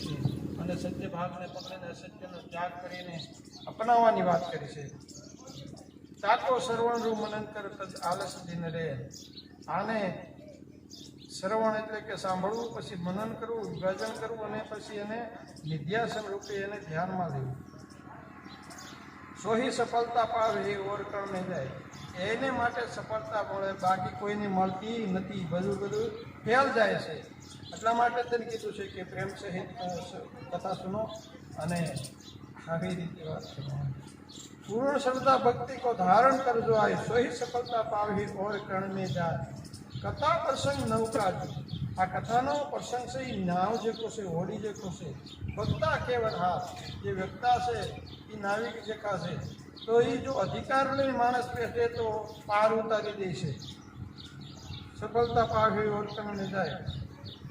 છે. અને સત્ય ભાગને પકડીને અસત્યનો ત્યાગ કરીને અપનાવવાની વાત કરી છે. તાકો શ્રવણનું મનન કર તદ આલસ દિન રે. આને શ્રવણ એટલે કે સાંભળવું, પછી મનન કરવું, વિભાજન કરવું અને પછી એને નિધ્યાસન રૂપે એને ધ્યાનમાં લેવું. સોહી સફળતા પાવે એ ને જાય. એને માટે સફળતા મળે, બાકી કોઈને મળતી નથી. બધું બધું ફેલ જાય છે. એટલા માટે તેને કીધું છે કે પ્રેમ સહિત કથા સુનો અને આવી રીતે વાત સુનો. પૂર્ણ શ્રદ્ધા ભક્તિ કો ધારણ કરજો. આય સોહી સફળતા પાવી ઓર કણ જાય. કથા પ્રસંગ નૌકા આ કથાનો પ્રસંગ છે એ નાવ જે છે હોડી જે છે વક્તા કેવળ હા જે વ્યક્તા છે, એ નાવિક જેકા છે તો એ જો અધિકાર લઈ માણસ બેસે તો પાર ઉતારી દે છે. સફળતા પાવી ઓળખણ જાય.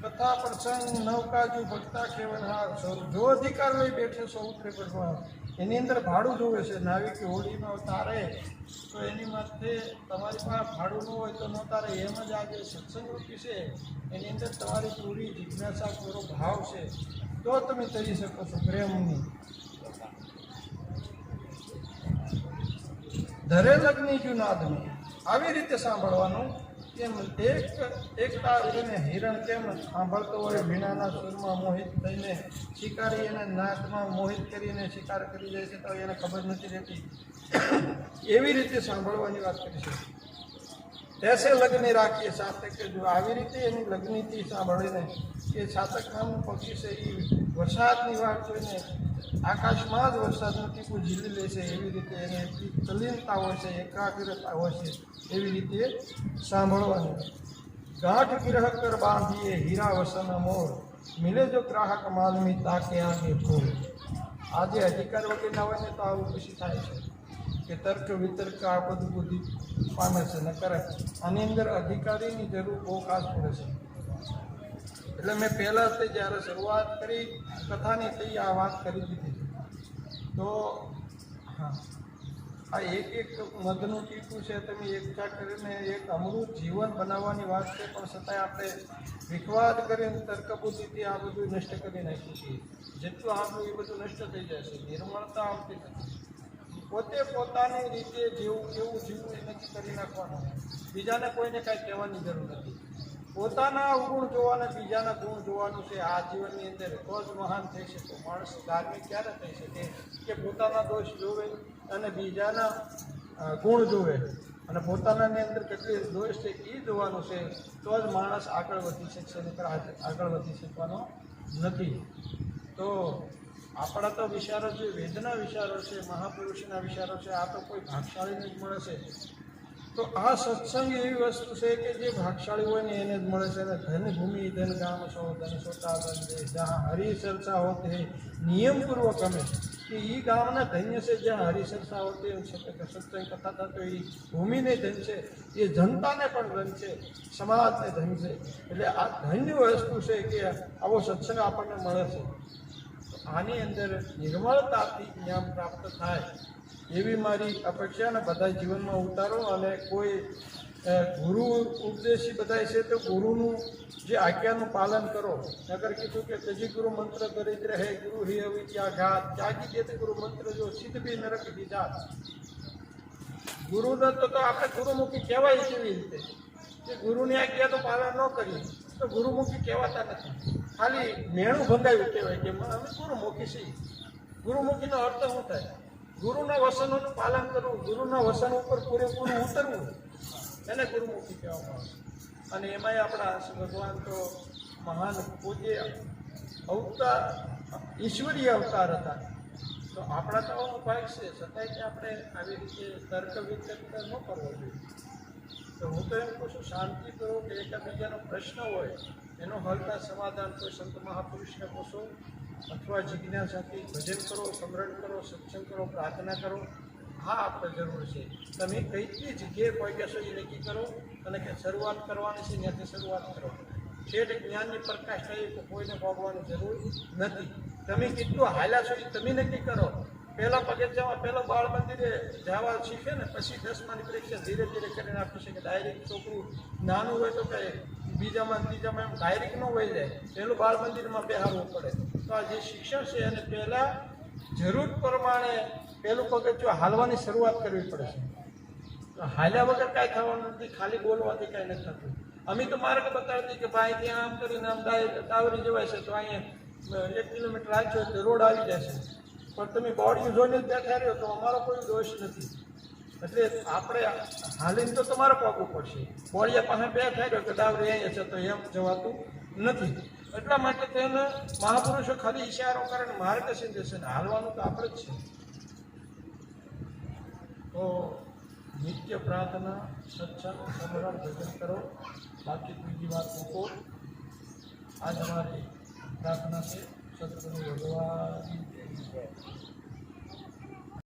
કથા પ્રસંગ નવકાજુ ભક્તા કેવળ હા જો અધિકાર લઈ બેઠે સો ઉતરે ભગવાન એની અંદર ભાડું જોવે છે. નાવિક હોડીમાં તારે, તો એની માટે તમારી પાસે ભાડું ન હોય તો ન તારે, એમ જ આ જે સત્સંગ રૂપી છે. એની અંદર તમારી પૂરી જિજ્ઞાસા પૂરો ભાવ છે. તો તમે કરી શકો છો પ્રેમની. ધરે લગ્ની જુનાદની આવી રીતે સાંભળવાનું. કેમ એક એકતા તારીને હિરણ તેમજ સાંભળતો હોય? વીણાના સુરમાં મોહિત થઈને શિકારી એને નાચમાં મોહિત કરીને શિકાર કરી જાય છે તો એને ખબર નથી રહેતી. એવી રીતે સાંભળવાની વાત કરી છે. એસે લગ્ન રાખીએ સાતક જો આવી રીતે એની લગ્નથી સાંભળીને એ સાતક નામનું પક્ષી છે એ વરસાદની વાત જોઈને આકાશમાં જ વરસાદનું ટીપું ઝીલી લે છે, એવી રીતે એને તલીનતા હોય છે, એકાગ્રતા હોય છે, એવી રીતે સાંભળવાની. ગાંઠ ગ્રહ કર બાંધીએ હીરા વસન મોર મિલે જો ગ્રાહક માલમી તાકે આગે ફૂલ આજે અધિકાર વગેરે હોય ને તો આવું પછી થાય છે. કે તર્ક વિતર્ક આ બધું બુદ્ધિ પામે છે, ન કરે. આની અંદર અધિકારીની જરૂર બહુ ખાસ પડે છે. એટલે મેં પહેલાં તે જ્યારે શરૂઆત કરી, કથાની થઈ આ વાત કરી દીધી તો હા, આ એક એક મધનું ટીપું છે, તમે એકઠા કરીને એક અમૃત જીવન બનાવવાની વાત છે, પણ છતાંય આપણે વિખવાદ કરીને તર્ક બુદ્ધિથી આ બધું નષ્ટ કરી નાખ્યું છીએ જેટલું આપણું એ બધું નષ્ટ થઈ જાય છે, નિર્મળતા આવતી નથી. પોતે પોતાની રીતે જેવું, કેવું જીવવું એ નક્કી કરી નાખવાનું. બીજાને કોઈને કાંઈ કહેવાની જરૂર નથી. પોતાના અવગુણ જોવાને બીજાના ગુણ જોવાનું છે. આ જીવનની અંદર તો જ મહાન થઈ શકે. માણસ ધાર્મિક ક્યારે થઈ શકે? કે પોતાના દોષ જોવે અને બીજાના ગુણ જોવે. અને પોતાનાની અંદર કેટલી દોષ છે એ જોવાનું છે, તો જ માણસ આગળ વધી શકશે નહીં આગ- આગળ વધી શકવાનો નથી. તો આપણા તો વિચારો જે વેદના વિચારો છે, મહાપુરુષના વિચારો છે, આ તો કોઈ ભાગશાળીને જ મળે છે. તો આ સત્સંગ એવી વસ્તુ છે કે જે ભાગશાળી હોય ને એને જ મળે છે. અને ધન ધન ગામ છો, ધન સોતા, ધન દે જ્યાં હરિચર્ચા હોતે નિયમપૂર્વક અમે કે એ ગામના ધન્ય છે, જ્યાં હરિચર્ચા હોતી છે સત્સંગ કથા થતો એ ભૂમિને ધન છે, એ જનતાને પણ ધન છે, સમાજને ધન છે. એટલે આ ધન્ય વસ્તુ છે કે આવો સત્સંગ આપણને મળે છે. આની અંદર નિર્મળતાથી જ્ઞાન પ્રાપ્ત થાય એવી મારી અપેક્ષા અને બધા જીવનમાં ઉતારો અને કોઈ ગુરુ ઉપદેશી બધા છે તો ગુરુનું જે આજ્ઞાનું પાલન કરો. નગર કીધું કે તજી ગુરુ મંત્ર દરિદ્ર રહે ગુરુ હિ અવિ ત્યાં ઘાત. ત્યાગી દેતે ગુરુ મંત્ર જો સિદ્ધ બી નરક દીધા ગુરુને તો તો આપણે ગુરુમુખી કહેવાય કેવી રીતે. કે ગુરુની આજ્ઞાનું પાલન ન કરીએ. તો ગુરુમુખી કહેવાતા નથી. ખાલી મેણું ભંગાયું કહેવાય કે અમે ગુરુમુખી છીએ. ગુરુમુખીનો અર્થ શું થાય? ગુરુના વસનોનું પાલન કરવું, ગુરુના વસન ઉપર પૂરેપૂરું ઉતરવું એને ગુરુમુખી કહેવામાં આવે અને એમાંય આપણા ભગવાન તો મહાન પૂજ્ય અવતાર, ઈશ્વરીય અવતાર હતા. તો આપણા તો ભાગ છે. છતાંય કે આપણે આવી રીતે તર્ક વિતર્ક ન કરવો જોઈએ. તો હું તો એમ કહું છું, શાંતિ કરો કે એકબીજાનો પ્રશ્ન હોય, એનો હલતા સમાધાન કોઈ સંત મહાપુરુષને પૂછો અથવા જિજ્ઞાસાથી ભજન કરો, સ્મરણ કરો, સત્સંગ કરો, પ્રાર્થના કરો. હા, આપણે જરૂર છે. તમે કઈ કઈ જગ્યાએ પહોંચ્યા કહેશો એ નક્કી કરો અને કે શરૂઆત કરવાની છે, ત્યાંથી શરૂઆત કરો. છેટ જ્ઞાનની પ્રકાશ થઈ તો કોઈને ભોગવાની જરૂર નથી. તમે કેટલું હાલ્યા છો એ તમે નક્કી કરો. પહેલા પગથિયામાં પહેલા બાળ મંદિરે જવા શીખે ને પછી દસમાની પરીક્ષા ધીરે ધીરે કરીને આપી શકે ડાયરેક્ટ છોકરું નાનું હોય તો કંઈ બીજામાં ત્રીજામાં એમ ડાયરેક્ટ ન હોય જાય. પહેલું બાળ મંદિરમાં બેહારવું પડે. તો આ જે શિક્ષણ છે એને પહેલાં જરૂર પ્રમાણે પહેલું પગથિયું હાલવાની શરૂઆત કરવી પડે છે. હાલ્યા વગર કાંઈ થવાનું નથી, ખાલી બોલવાથી કાંઈ નથી થતું. અમે તો માર્ગ બતાવતી કે ભાઈ ત્યાં આમ કરીને આમ ડાય- ડાવરી જવાય છે, તો અહીંયા એક કિલોમીટર એટલે રોડ આવી જશે પણ તમે બોડી જોઈને બેઠા રહ્યો તો અમારો કોઈ દોષ નથી. એટલે આપણે હાલીને તો તમારે પાકું પડશે. બોડિયા પાસે બે થઈ રહ્યો કે ડાવરી રહ્યા છે તો એમ જવાતું નથી. એટલા માટે તેને મહાપુરુષો ખાલી ઈશારો કરે ને માર્ગદર્શન દેશે ને હાલવાનું તો આપણે જ છે. તો નિત્ય પ્રાર્થના, સત્સંગ સમરણ ભજન કરો. બાકી બીજી વાત મૂકો. આજ અમારી પ્રાર્થના છે. સદગુરુ ભગવાન. 对。